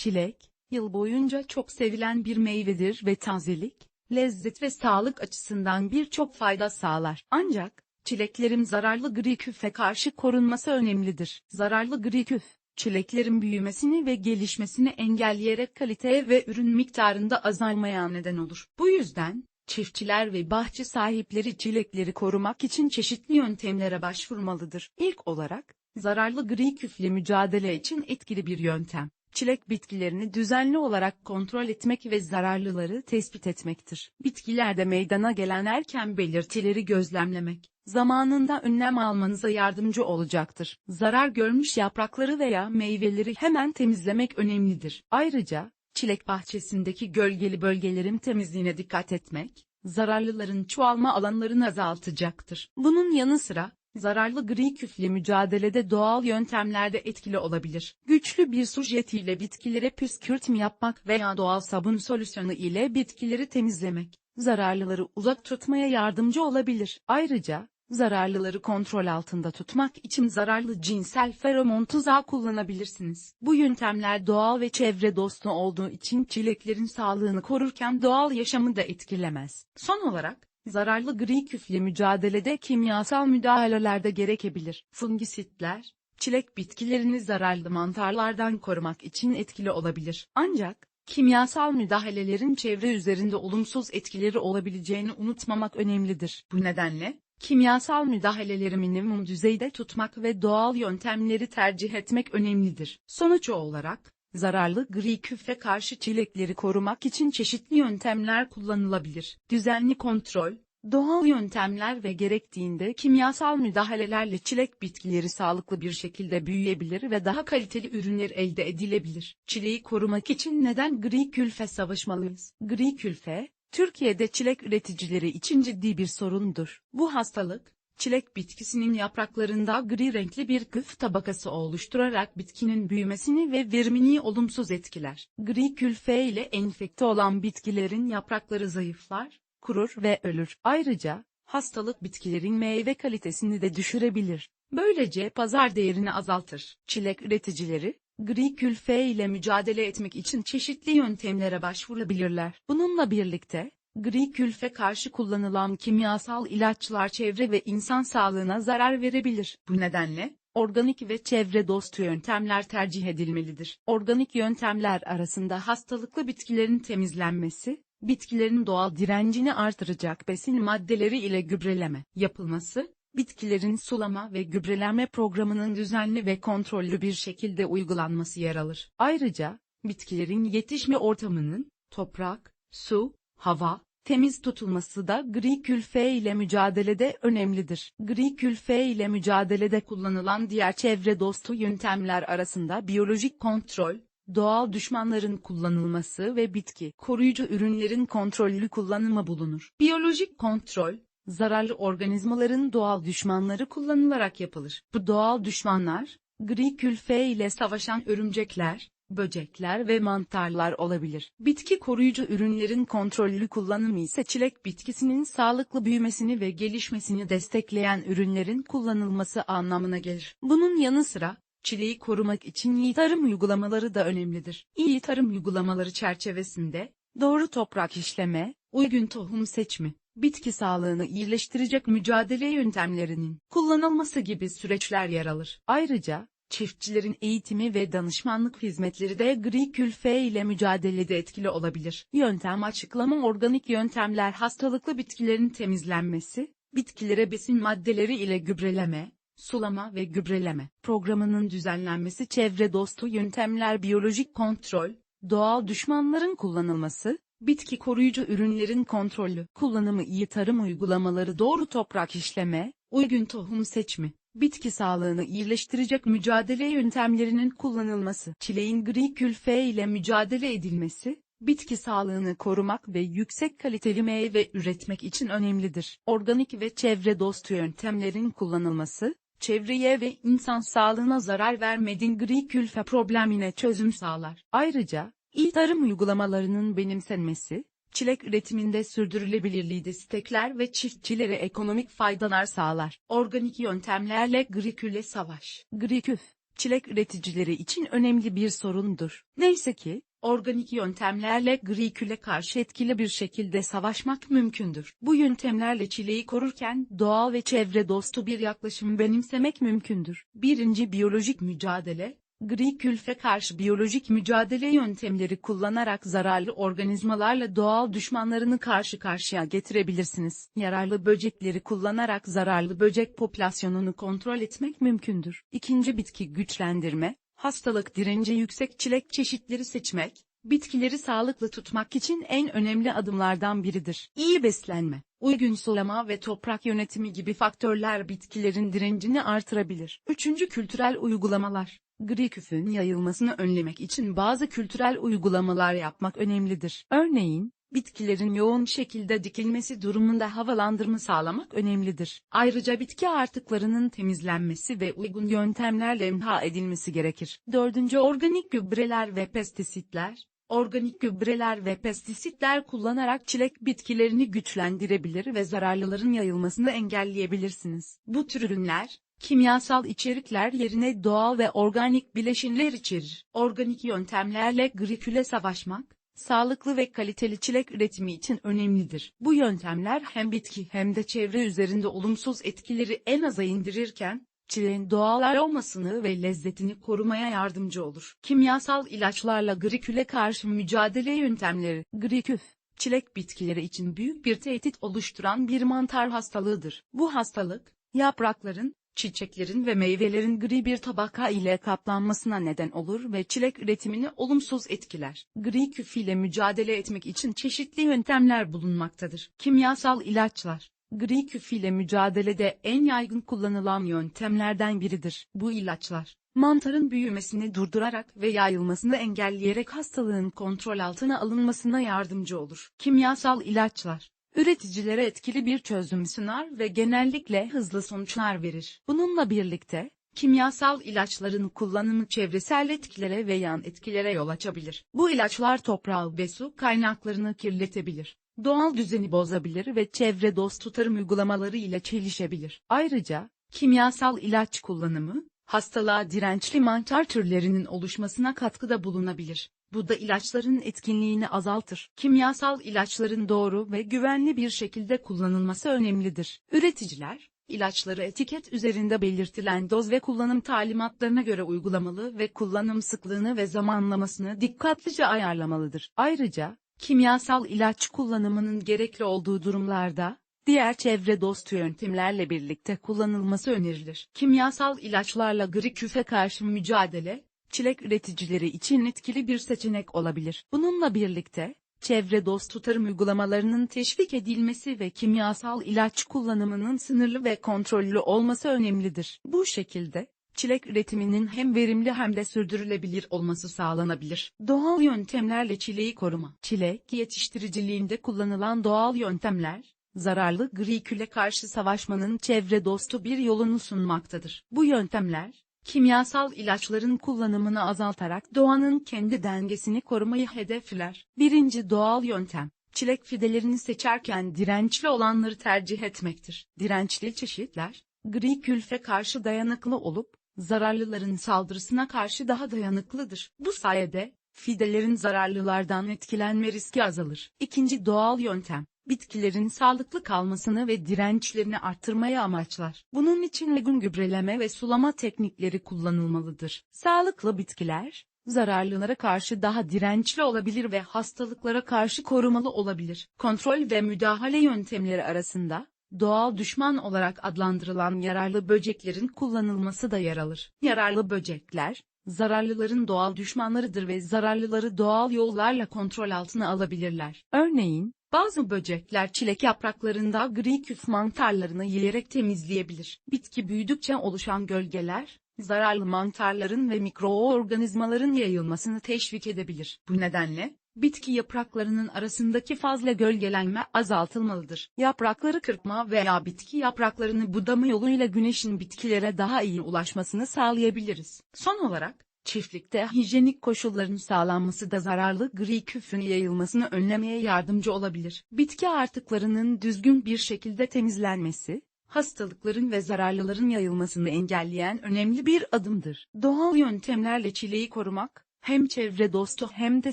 Çilek, yıl boyunca çok sevilen bir meyvedir ve tazelik, lezzet ve sağlık açısından birçok fayda sağlar. Ancak, çileklerin zararlı gri küfe karşı korunması önemlidir. Zararlı gri küf, çileklerin büyümesini ve gelişmesini engelleyerek kaliteye ve ürün miktarında azalmaya neden olur. Bu yüzden, çiftçiler ve bahçe sahipleri çilekleri korumak için çeşitli yöntemlere başvurmalıdır. İlk olarak, zararlı gri küfle mücadele için etkili bir yöntem. Çilek bitkilerini düzenli olarak kontrol etmek ve zararlıları tespit etmektir. Bitkilerde meydana gelen erken belirtileri gözlemlemek, zamanında önlem almanıza yardımcı olacaktır. Zarar görmüş yaprakları veya meyveleri hemen temizlemek önemlidir. Ayrıca, çilek bahçesindeki gölgeli bölgelerin temizliğine dikkat etmek, zararlıların çoğalma alanlarını azaltacaktır. Bunun yanı sıra, zararlı gri küfle mücadelede doğal yöntemlerde etkili olabilir. Güçlü bir su jetiyle bitkilere püskürtme yapmak veya doğal sabun solüsyonu ile bitkileri temizlemek, zararlıları uzak tutmaya yardımcı olabilir. Ayrıca, zararlıları kontrol altında tutmak için zararlı cinsel feromon tuzağı kullanabilirsiniz. Bu yöntemler doğal ve çevre dostu olduğu için çileklerin sağlığını korurken doğal yaşamı da etkilemez. Son olarak, zararlı gri küfle mücadelede kimyasal müdahaleler de gerekebilir. Fungisitler, çilek bitkilerini zararlı mantarlardan korumak için etkili olabilir. Ancak, kimyasal müdahalelerin çevre üzerinde olumsuz etkileri olabileceğini unutmamak önemlidir. Bu nedenle, kimyasal müdahaleleri minimum düzeyde tutmak ve doğal yöntemleri tercih etmek önemlidir. Sonuç olarak, zararlı gri küfe karşı çilekleri korumak için çeşitli yöntemler kullanılabilir. Düzenli kontrol, doğal yöntemler ve gerektiğinde kimyasal müdahalelerle çilek bitkileri sağlıklı bir şekilde büyüyebilir ve daha kaliteli ürünler elde edilebilir. Çileği korumak için neden gri külfe savaşmalıyız? Gri külfe, Türkiye'de çilek üreticileri için ciddi bir sorundur. Bu hastalık, çilek bitkisinin yapraklarında gri renkli bir küf tabakası oluşturarak bitkinin büyümesini ve verimini olumsuz etkiler. Gri külfe ile enfekte olan bitkilerin yaprakları zayıflar, kurur ve ölür. Ayrıca, hastalık bitkilerin meyve kalitesini de düşürebilir. Böylece pazar değerini azaltır. Çilek üreticileri, gri külfe ile mücadele etmek için çeşitli yöntemlere başvurabilirler. Bununla birlikte, gri külfe karşı kullanılan kimyasal ilaçlar çevre ve insan sağlığına zarar verebilir. Bu nedenle, organik ve çevre dostu yöntemler tercih edilmelidir. Organik yöntemler arasında hastalıklı bitkilerin temizlenmesi, bitkilerin doğal direncini artıracak besin maddeleri ile gübreleme yapılması, bitkilerin sulama ve gübrelenme programının düzenli ve kontrollü bir şekilde uygulanması yer alır. Ayrıca, bitkilerin yetişme ortamının, toprak, su, hava, temiz tutulması da gri külfe ile mücadelede önemlidir. Gri külfe ile mücadelede kullanılan diğer çevre dostu yöntemler arasında biyolojik kontrol, doğal düşmanların kullanılması ve bitki koruyucu ürünlerin kontrollü kullanımı bulunur. Biyolojik kontrol, zararlı organizmaların doğal düşmanları kullanılarak yapılır. Bu doğal düşmanlar, gri külfe ile savaşan örümcekler, böcekler ve mantarlar olabilir. Bitki koruyucu ürünlerin kontrollü kullanımı ise çilek bitkisinin sağlıklı büyümesini ve gelişmesini destekleyen ürünlerin kullanılması anlamına gelir. Bunun yanı sıra, çileği korumak için iyi tarım uygulamaları da önemlidir. İyi tarım uygulamaları çerçevesinde, doğru toprak işleme, uygun tohum seçimi, bitki sağlığını iyileştirecek mücadele yöntemlerinin kullanılması gibi süreçler yer alır. Ayrıca, çiftçilerin eğitimi ve danışmanlık hizmetleri de gri külfe ile mücadelede etkili olabilir. Yöntem açıklama organik yöntemler hastalıklı bitkilerin temizlenmesi, bitkilere besin maddeleri ile gübreleme, sulama ve gübreleme programının düzenlenmesi çevre dostu yöntemler biyolojik kontrol, doğal düşmanların kullanılması, bitki koruyucu ürünlerin kontrolü, kullanımı iyi tarım uygulamaları doğru toprak işleme, uygun tohum seçimi, bitki sağlığını iyileştirecek mücadele yöntemlerinin kullanılması, çileğin gri külfe ile mücadele edilmesi, bitki sağlığını korumak ve yüksek kaliteli meyve üretmek için önemlidir. Organik ve çevre dostu yöntemlerin kullanılması, çevreye ve insan sağlığına zarar vermeden gri külfe problemine çözüm sağlar. Ayrıca, iyi tarım uygulamalarının benimsenmesi, çilek üretiminde sürdürülebilirliği destekler ve çiftçilere ekonomik faydalar sağlar. Organik yöntemlerle gri küle savaş. Gri küf, çilek üreticileri için önemli bir sorundur. Neyse ki, organik yöntemlerle gri küle karşı etkili bir şekilde savaşmak mümkündür. Bu yöntemlerle çileği korurken doğal ve çevre dostu bir yaklaşım benimsemek mümkündür. Birinci biyolojik mücadele, Gri külfe karşı biyolojik mücadele yöntemleri kullanarak zararlı organizmalarla doğal düşmanlarını karşı karşıya getirebilirsiniz. Yararlı böcekleri kullanarak zararlı böcek popülasyonunu kontrol etmek mümkündür. İkinci bitki güçlendirme, hastalık direnci yüksek çilek çeşitleri seçmek, bitkileri sağlıklı tutmak için en önemli adımlardan biridir. İyi beslenme, uygun sulama ve toprak yönetimi gibi faktörler bitkilerin direncini artırabilir. Üçüncü kültürel uygulamalar. Gri küfün yayılmasını önlemek için bazı kültürel uygulamalar yapmak önemlidir. Örneğin, bitkilerin yoğun şekilde dikilmesi durumunda havalandırma sağlamak önemlidir. Ayrıca bitki artıklarının temizlenmesi ve uygun yöntemlerle imha edilmesi gerekir. Dördüncü organik gübreler ve pestisitler, Organik gübreler ve pestisitler kullanarak çilek bitkilerini güçlendirebilir ve zararlıların yayılmasını engelleyebilirsiniz. Bu tür ürünler, kimyasal içerikler yerine doğal ve organik bileşinler içerir. Organik yöntemlerle griküle savaşmak, sağlıklı ve kaliteli çilek üretimi için önemlidir. Bu yöntemler hem bitki hem de çevre üzerinde olumsuz etkileri en aza indirirken, çileğin doğal aromasını ve lezzetini korumaya yardımcı olur. Kimyasal ilaçlarla griküle karşı mücadele yöntemleri, griküf, çilek bitkileri için büyük bir tehdit oluşturan bir mantar hastalığıdır. Bu hastalık, yaprakların, çiçeklerin ve meyvelerin gri bir tabaka ile kaplanmasına neden olur ve çilek üretimini olumsuz etkiler. Gri küf ile mücadele etmek için çeşitli yöntemler bulunmaktadır. Kimyasal ilaçlar Gri küf ile mücadelede en yaygın kullanılan yöntemlerden biridir. Bu ilaçlar, mantarın büyümesini durdurarak ve yayılmasını engelleyerek hastalığın kontrol altına alınmasına yardımcı olur. Kimyasal ilaçlar, üreticilere etkili bir çözüm sunar ve genellikle hızlı sonuçlar verir. Bununla birlikte, kimyasal ilaçların kullanımı çevresel etkilere ve yan etkilere yol açabilir. Bu ilaçlar toprağı ve su kaynaklarını kirletebilir doğal düzeni bozabilir ve çevre dostu tarım uygulamaları ile çelişebilir. Ayrıca, kimyasal ilaç kullanımı, hastalığa dirençli mantar türlerinin oluşmasına katkıda bulunabilir. Bu da ilaçların etkinliğini azaltır. Kimyasal ilaçların doğru ve güvenli bir şekilde kullanılması önemlidir. Üreticiler, ilaçları etiket üzerinde belirtilen doz ve kullanım talimatlarına göre uygulamalı ve kullanım sıklığını ve zamanlamasını dikkatlice ayarlamalıdır. Ayrıca, kimyasal ilaç kullanımının gerekli olduğu durumlarda, diğer çevre dostu yöntemlerle birlikte kullanılması önerilir. Kimyasal ilaçlarla gri küfe karşı mücadele, çilek üreticileri için etkili bir seçenek olabilir. Bununla birlikte, çevre dostu tarım uygulamalarının teşvik edilmesi ve kimyasal ilaç kullanımının sınırlı ve kontrollü olması önemlidir. Bu şekilde, çilek üretiminin hem verimli hem de sürdürülebilir olması sağlanabilir. Doğal yöntemlerle çileği koruma. Çilek yetiştiriciliğinde kullanılan doğal yöntemler, zararlı gri küle karşı savaşmanın çevre dostu bir yolunu sunmaktadır. Bu yöntemler, kimyasal ilaçların kullanımını azaltarak doğanın kendi dengesini korumayı hedefler. Birinci doğal yöntem, çilek fidelerini seçerken dirençli olanları tercih etmektir. Dirençli çeşitler, gri külfe karşı dayanıklı olup, zararlıların saldırısına karşı daha dayanıklıdır. Bu sayede, fidelerin zararlılardan etkilenme riski azalır. İkinci doğal yöntem, bitkilerin sağlıklı kalmasını ve dirençlerini arttırmayı amaçlar. Bunun için uygun gübreleme ve sulama teknikleri kullanılmalıdır. Sağlıklı bitkiler, zararlılara karşı daha dirençli olabilir ve hastalıklara karşı korumalı olabilir. Kontrol ve müdahale yöntemleri arasında, doğal düşman olarak adlandırılan yararlı böceklerin kullanılması da yer alır. Yararlı böcekler, zararlıların doğal düşmanlarıdır ve zararlıları doğal yollarla kontrol altına alabilirler. Örneğin, bazı böcekler çilek yapraklarında gri küf mantarlarını yiyerek temizleyebilir. Bitki büyüdükçe oluşan gölgeler, zararlı mantarların ve mikroorganizmaların yayılmasını teşvik edebilir. Bu nedenle, bitki yapraklarının arasındaki fazla gölgelenme azaltılmalıdır. Yaprakları kırpma veya bitki yapraklarını budama yoluyla güneşin bitkilere daha iyi ulaşmasını sağlayabiliriz. Son olarak, çiftlikte hijyenik koşulların sağlanması da zararlı gri küfün yayılmasını önlemeye yardımcı olabilir. Bitki artıklarının düzgün bir şekilde temizlenmesi, hastalıkların ve zararlıların yayılmasını engelleyen önemli bir adımdır. Doğal yöntemlerle çileği korumak, hem çevre dostu hem de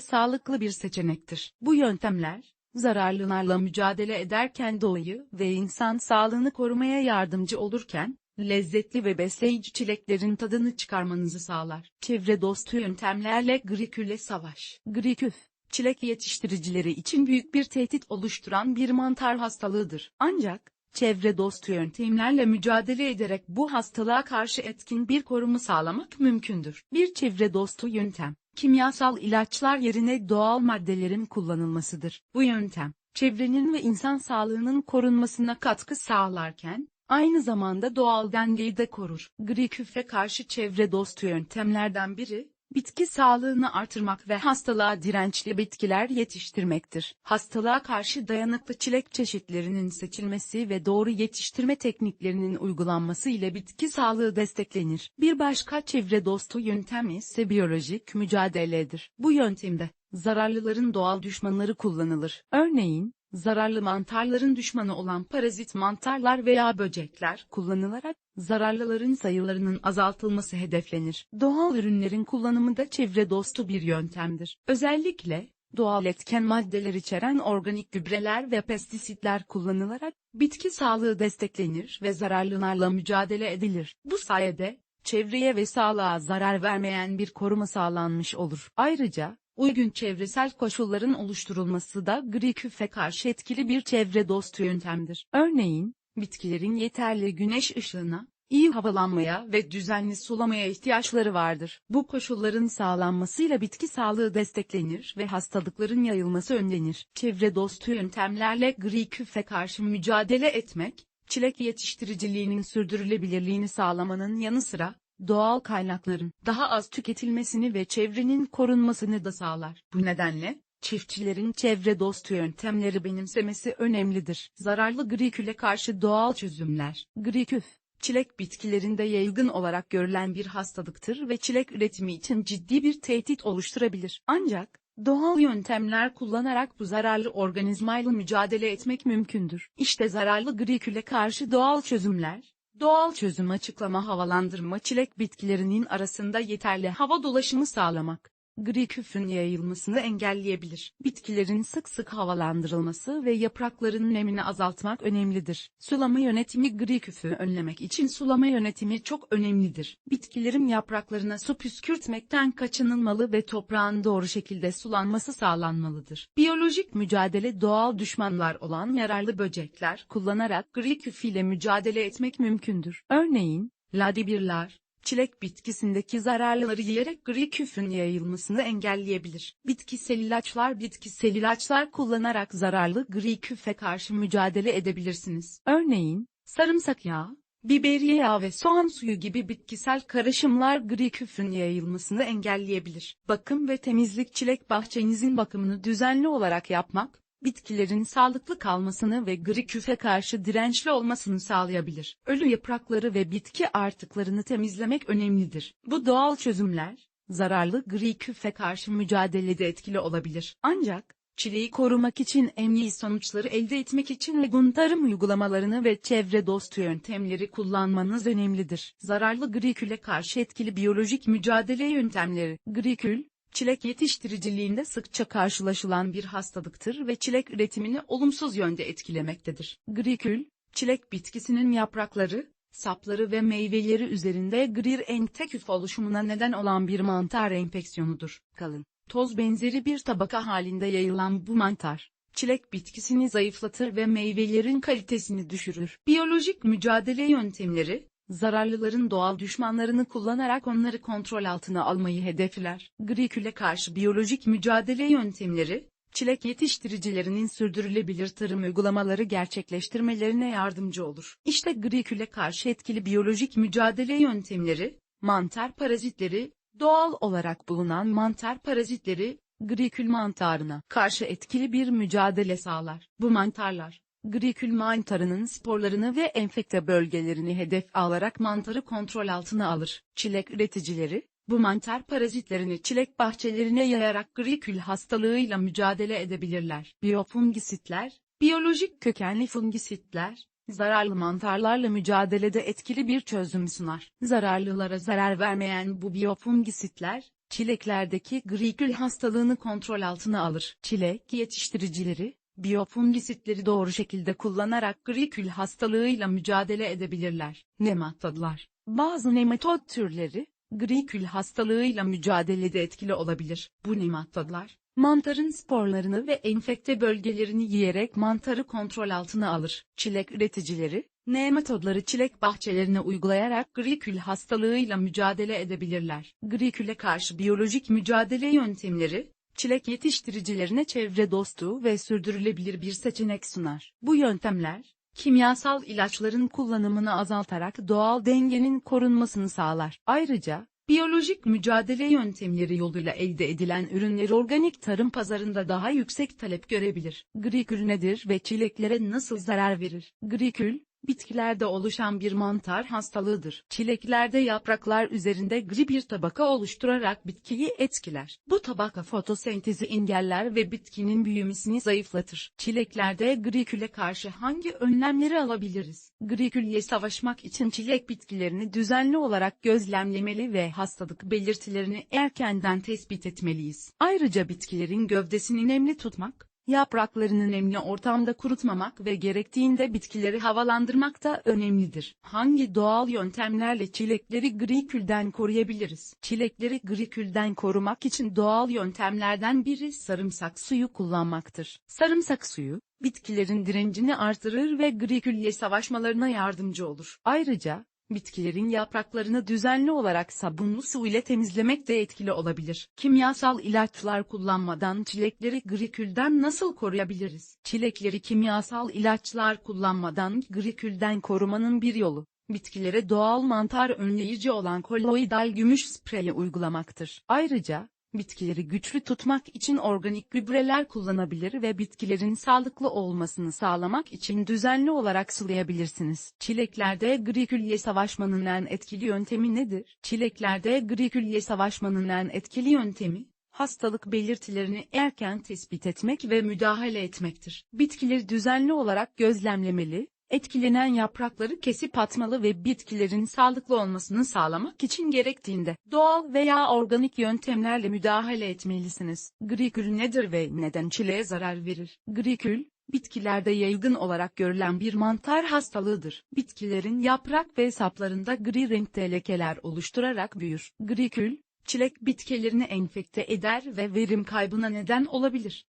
sağlıklı bir seçenektir. Bu yöntemler, zararlılarla mücadele ederken doğayı ve insan sağlığını korumaya yardımcı olurken, lezzetli ve besleyici çileklerin tadını çıkarmanızı sağlar. Çevre dostu yöntemlerle grikülle savaş. Griküf, çilek yetiştiricileri için büyük bir tehdit oluşturan bir mantar hastalığıdır. Ancak, çevre dostu yöntemlerle mücadele ederek bu hastalığa karşı etkin bir koruma sağlamak mümkündür. Bir çevre dostu yöntem, kimyasal ilaçlar yerine doğal maddelerin kullanılmasıdır. Bu yöntem, çevrenin ve insan sağlığının korunmasına katkı sağlarken, aynı zamanda doğal dengeyi de korur. Gri küfre karşı çevre dostu yöntemlerden biri, bitki sağlığını artırmak ve hastalığa dirençli bitkiler yetiştirmektir. Hastalığa karşı dayanıklı çilek çeşitlerinin seçilmesi ve doğru yetiştirme tekniklerinin uygulanması ile bitki sağlığı desteklenir. Bir başka çevre dostu yöntem ise biyolojik mücadeledir. Bu yöntemde, zararlıların doğal düşmanları kullanılır. Örneğin, zararlı mantarların düşmanı olan parazit mantarlar veya böcekler kullanılarak, zararlıların sayılarının azaltılması hedeflenir. Doğal ürünlerin kullanımı da çevre dostu bir yöntemdir. Özellikle, doğal etken maddeler içeren organik gübreler ve pestisitler kullanılarak, bitki sağlığı desteklenir ve zararlılarla mücadele edilir. Bu sayede, çevreye ve sağlığa zarar vermeyen bir koruma sağlanmış olur. Ayrıca, uygun çevresel koşulların oluşturulması da gri küfe karşı etkili bir çevre dostu yöntemdir. Örneğin, bitkilerin yeterli güneş ışığına, iyi havalanmaya ve düzenli sulamaya ihtiyaçları vardır. Bu koşulların sağlanmasıyla bitki sağlığı desteklenir ve hastalıkların yayılması önlenir. Çevre dostu yöntemlerle gri küfe karşı mücadele etmek, çilek yetiştiriciliğinin sürdürülebilirliğini sağlamanın yanı sıra, doğal kaynakların daha az tüketilmesini ve çevrenin korunmasını da sağlar. Bu nedenle, çiftçilerin çevre dostu yöntemleri benimsemesi önemlidir. Zararlı griküle karşı doğal çözümler. Griküf, çilek bitkilerinde yaygın olarak görülen bir hastalıktır ve çilek üretimi için ciddi bir tehdit oluşturabilir. Ancak, doğal yöntemler kullanarak bu zararlı organizmayla mücadele etmek mümkündür. İşte zararlı griküle karşı doğal çözümler. Doğal çözüm açıklama havalandırma çilek bitkilerinin arasında yeterli hava dolaşımı sağlamak, gri küfün yayılmasını engelleyebilir. Bitkilerin sık sık havalandırılması ve yaprakların nemini azaltmak önemlidir. Sulama yönetimi gri küfü önlemek için sulama yönetimi çok önemlidir. Bitkilerin yapraklarına su püskürtmekten kaçınılmalı ve toprağın doğru şekilde sulanması sağlanmalıdır. Biyolojik mücadele doğal düşmanlar olan yararlı böcekler kullanarak gri küf ile mücadele etmek mümkündür. Örneğin, ladibirler, çilek bitkisindeki zararlıları yiyerek gri küfün yayılmasını engelleyebilir. Bitkisel ilaçlar Bitkisel ilaçlar kullanarak zararlı gri küfe karşı mücadele edebilirsiniz. Örneğin, sarımsak yağı, biberiye yağı ve soğan suyu gibi bitkisel karışımlar gri küfün yayılmasını engelleyebilir. Bakım ve temizlik Çilek bahçenizin bakımını düzenli olarak yapmak, bitkilerin sağlıklı kalmasını ve gri küfe karşı dirençli olmasını sağlayabilir. Ölü yaprakları ve bitki artıklarını temizlemek önemlidir. Bu doğal çözümler, zararlı gri küfe karşı mücadelede etkili olabilir. Ancak, çileği korumak için en iyi sonuçları elde etmek için uygun tarım uygulamalarını ve çevre dostu yöntemleri kullanmanız önemlidir. Zararlı griküle karşı etkili biyolojik mücadele yöntemleri. Grikül, Çilek yetiştiriciliğinde sıkça karşılaşılan bir hastalıktır ve çilek üretimini olumsuz yönde etkilemektedir. Grikül, çilek bitkisinin yaprakları, sapları ve meyveleri üzerinde grir enteküf oluşumuna neden olan bir mantar enfeksiyonudur. Kalın, toz benzeri bir tabaka halinde yayılan bu mantar, çilek bitkisini zayıflatır ve meyvelerin kalitesini düşürür. Biyolojik mücadele yöntemleri, zararlıların doğal düşmanlarını kullanarak onları kontrol altına almayı hedefler. Griküle karşı biyolojik mücadele yöntemleri, çilek yetiştiricilerinin sürdürülebilir tarım uygulamaları gerçekleştirmelerine yardımcı olur. İşte griküle karşı etkili biyolojik mücadele yöntemleri, mantar parazitleri, doğal olarak bulunan mantar parazitleri, grikül mantarına karşı etkili bir mücadele sağlar. Bu mantarlar, Grikül mantarının sporlarını ve enfekte bölgelerini hedef alarak mantarı kontrol altına alır. Çilek üreticileri, bu mantar parazitlerini çilek bahçelerine yayarak grikül hastalığıyla mücadele edebilirler. Biyofungisitler, biyolojik kökenli fungisitler, zararlı mantarlarla mücadelede etkili bir çözüm sunar. Zararlılara zarar vermeyen bu biyofungisitler, çileklerdeki grikül hastalığını kontrol altına alır. Çilek yetiştiricileri, biyofungisitleri doğru şekilde kullanarak grikül hastalığıyla mücadele edebilirler. Nematodlar Bazı nematod türleri, grikül hastalığıyla mücadelede etkili olabilir. Bu nematodlar, mantarın sporlarını ve enfekte bölgelerini yiyerek mantarı kontrol altına alır. Çilek üreticileri, nematodları çilek bahçelerine uygulayarak grikül hastalığıyla mücadele edebilirler. Griküle karşı biyolojik mücadele yöntemleri, çilek yetiştiricilerine çevre dostu ve sürdürülebilir bir seçenek sunar. Bu yöntemler, kimyasal ilaçların kullanımını azaltarak doğal dengenin korunmasını sağlar. Ayrıca, biyolojik mücadele yöntemleri yoluyla elde edilen ürünler organik tarım pazarında daha yüksek talep görebilir. Grikül nedir ve çileklere nasıl zarar verir? Grikül, bitkilerde oluşan bir mantar hastalığıdır. Çileklerde yapraklar üzerinde gri bir tabaka oluşturarak bitkiyi etkiler. Bu tabaka fotosentezi engeller ve bitkinin büyümesini zayıflatır. Çileklerde griküle karşı hangi önlemleri alabiliriz? Grikülle savaşmak için çilek bitkilerini düzenli olarak gözlemlemeli ve hastalık belirtilerini erkenden tespit etmeliyiz. Ayrıca bitkilerin gövdesini nemli tutmak, Yapraklarını nemli ortamda kurutmamak ve gerektiğinde bitkileri havalandırmak da önemlidir. Hangi doğal yöntemlerle çilekleri grikülden koruyabiliriz? Çilekleri grikülden korumak için doğal yöntemlerden biri sarımsak suyu kullanmaktır. Sarımsak suyu, bitkilerin direncini artırır ve grikülle savaşmalarına yardımcı olur. Ayrıca, Bitkilerin yapraklarını düzenli olarak sabunlu su ile temizlemek de etkili olabilir. Kimyasal ilaçlar kullanmadan çilekleri grikülden nasıl koruyabiliriz? Çilekleri kimyasal ilaçlar kullanmadan grikülden korumanın bir yolu, bitkilere doğal mantar önleyici olan koloidal gümüş spreyi uygulamaktır. Ayrıca, Bitkileri güçlü tutmak için organik gübreler kullanabilir ve bitkilerin sağlıklı olmasını sağlamak için düzenli olarak sulayabilirsiniz. Çileklerde grikülye savaşmanın en etkili yöntemi nedir? Çileklerde grikülye savaşmanın en etkili yöntemi, hastalık belirtilerini erken tespit etmek ve müdahale etmektir. Bitkileri düzenli olarak gözlemlemeli, etkilenen yaprakları kesip atmalı ve bitkilerin sağlıklı olmasını sağlamak için gerektiğinde doğal veya organik yöntemlerle müdahale etmelisiniz. Grikül nedir ve neden çileğe zarar verir? Grikül, bitkilerde yaygın olarak görülen bir mantar hastalığıdır. Bitkilerin yaprak ve saplarında gri renkte lekeler oluşturarak büyür. Grikül, çilek bitkilerini enfekte eder ve verim kaybına neden olabilir.